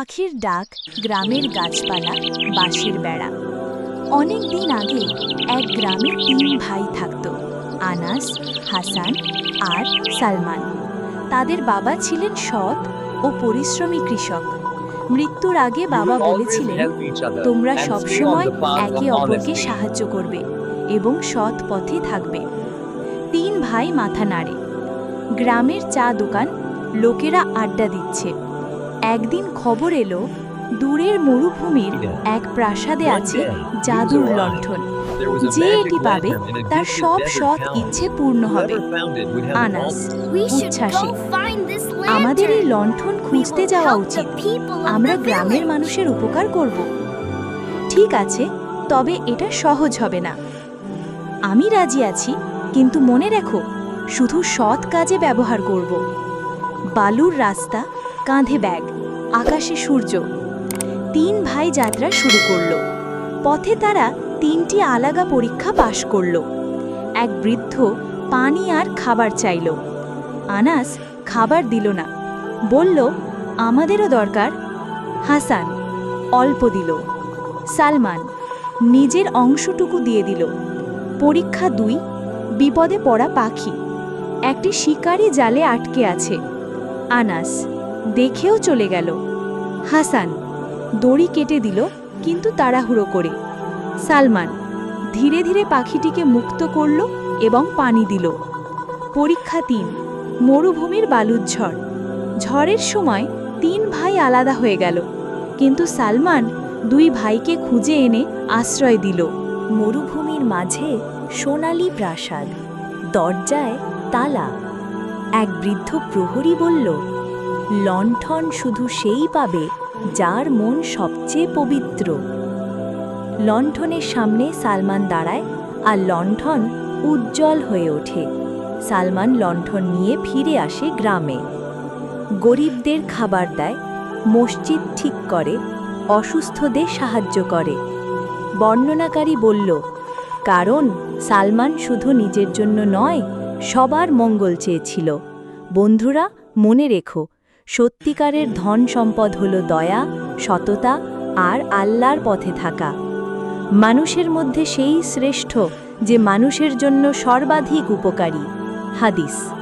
পাখির ডাক গ্রামের গাছপালা বাঁশের বেড়া। অনেক দিন আগে এক গ্রামে তিন ভাই থাকত আনাস হাসান আর সালমান। তাদের বাবা ছিলেন সৎ ও পরিশ্রমী কৃষক। মৃত্যুর আগে বাবা বলেছিলেন তোমরা সবসময় একে অপরকে সাহায্য করবে এবং সৎ পথে থাকবে। তিন ভাই মাথা নাড়ে। গ্রামের চা দোকান লোকেরা আড্ডা দিচ্ছে। একদিন খবর এলো দূরের মরুভূমির এক প্রাসাদে আছে জাদুর লণ্ঠন। যে এটি পাবে তার সব সৎ ইচ্ছে পূর্ণ হবে। আনাস উচ্ছ্বাসে। আমাদের এই লণ্ঠন খুঁজতে যাওয়া উচিত। আমরা গ্রামের মানুষের উপকার করব। ঠিক আছে তবে এটা সহজ হবে না। আমি রাজি আছি কিন্তু মনে রেখো শুধু সৎ কাজে ব্যবহার করব। বালুর রাস্তা কাঁধে ব্যাগ, আকাশে সূর্য। তিন ভাই যাত্রা শুরু করল। পথে তারা তিনটি আলাগা পরীক্ষা পাশ করল। এক বৃদ্ধ পানি আর খাবার চাইল। আনাস খাবার দিল না। বলল, আমাদেরও দরকার। হাসান অল্প দিল। সালমান নিজের অংশটুকু দিয়ে দিল। পরীক্ষা দুই, বিপদে পড়া পাখি। একটি শিকারি জালে আটকে আছে। আনাস দেখেও চলে গেল। হাসান দড়ি কেটে দিল, কিন্তু তাড়াহুড়ো করে। সালমান ধীরে ধীরে পাখিটিকে মুক্ত করল এবং পানি দিল। পরীক্ষা তিন, মরুভূমির বালুর ঝড় ঝড়ের সময় তিন ভাই আলাদা হয়ে গেল, কিন্তু সালমান দুই ভাইকে খুঁজে এনে আশ্রয় দিল। মরুভূমির মাঝে সোনালি প্রাসাদ, দরজায় তালা। এক বৃদ্ধ প্রহরী বলল লণ্ঠন শুধু সেই পাবে যার মন সবচেয়ে পবিত্র। লণ্ঠনের সামনে সালমান দাঁড়ায় আর লণ্ঠন উজ্জ্বল হয়ে ওঠে। সালমান লণ্ঠন নিয়ে ফিরে আসে গ্রামে। গরিবদের খাবার দেয়, মসজিদ ঠিক করে, অসুস্থদের সাহায্য করে। বর্ণনাকারী বলল, কারণ সালমান শুধু নিজের জন্য নয়, সবার মঙ্গল চেয়েছিল। বন্ধুরা, মনে রেখো সত্যিকারের ধন সম্পদ হল দয়া, সততা আর আল্লাহর পথে থাকা। মানুষের মধ্যে সেই শ্রেষ্ঠ যে মানুষের জন্য সর্বাধিক উপকারী। হাদিস।